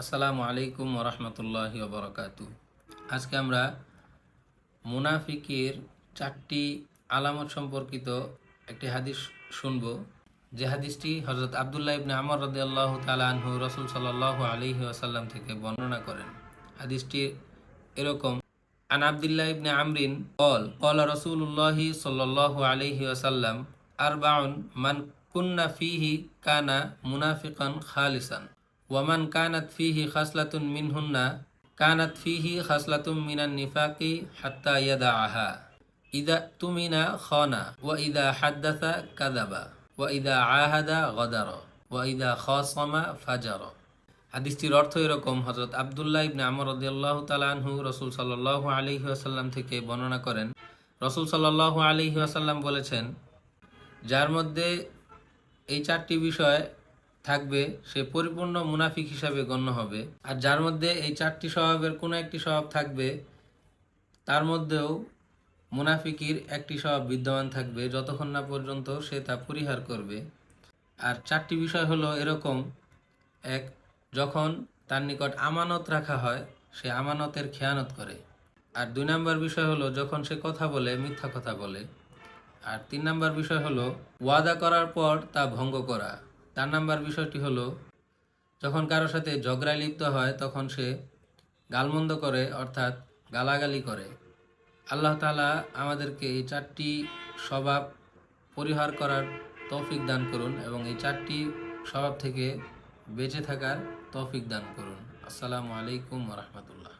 আসসালামু আলাইকুম ওরহমতুল্লাহি বরকাতু আজকে আমরা মুনাফিকের চারটি আলামত সম্পর্কিত একটি হাদিস শুনব। যে হাদিসটি হজরত আবদুল্লাহ ইবনে আমর রদি আল্লাহ তালাহু রসুল সাল্লাহ আলহি আসাল্লাম থেকে বর্ণনা করেন। হাদিসটি এরকম, আন আবদুল্লাহ ইবনে আমরিন কল কল রসুল্লাহি সাল্লাহ আলহি আসাল্লাম আর বাউন মান কুন্না ফিহি কানা মুনাফিকান খালিসান। ওয়ামান কানাত ফিহি খাসলাতুন মিনহুন্না, কানাত ফিহি খাসলাতুম মিনান নিফাকি হাত্তা ইয়াদা আহা ইদা তুমিনা খনা, ওয়া ইদা হাদ্দাসা কাদাবা ওয়া ইদা আহাদা গদার, ওয়া ইদা খসমা ফাজার। হাদিসটির অর্থ এরকম হজরত আবদুল্লাহ ইবনে আমর রদিয়াল্লাহু তাআলা আনহু রসুল সাল্লাল্লাহু আলাইহি ওয়াসাল্লাম থেকে বর্ণনা করেন। রসুল সাল্লাল্লাহু আলাইহি ওয়াসাল্লাম বলেছেন, যার মধ্যে এই চারটি বিষয় থাকবে, সে পরিপূর্ণ মুনাফিক হিসাবে গণ্য হবে। আর যার মধ্যে এই চারটি স্বভাবের কোনো একটি স্বভাব থাকবে, তার মধ্যেও মুনাফিকির একটি স্বভাব বিদ্যমান থাকবে যতক্ষণ না পর্যন্ত সে তা পরিহার করবে। আর চারটি বিষয় হলো এরকম, এক, যখন তার নিকট আমানত রাখা হয়, সে আমানতের খেয়ানত করে। আর দুই নম্বর বিষয় হলো যখন সে কথা বলে, মিথ্যা কথা বলে। আর তিন নাম্বার বিষয় হলো, ওয়াদা করার পর তা ভঙ্গ করা। চার নাম্বার বিষয়টি হলো, যখন কারোর সাথে ঝগড়ায় লিপ্ত হয়, তখন সে গালমন্দ করে, অর্থাৎ গালাগালি করে। আল্লাহ তালা আমাদেরকে এই চারটি স্বভাব পরিহার করার তৌফিক দান করুন এবং এই চারটি স্বভাব থেকে বেঁচে থাকার তৌফিক দান করুন। আসসালামু আলাইকুম রহমতুল্লাহ।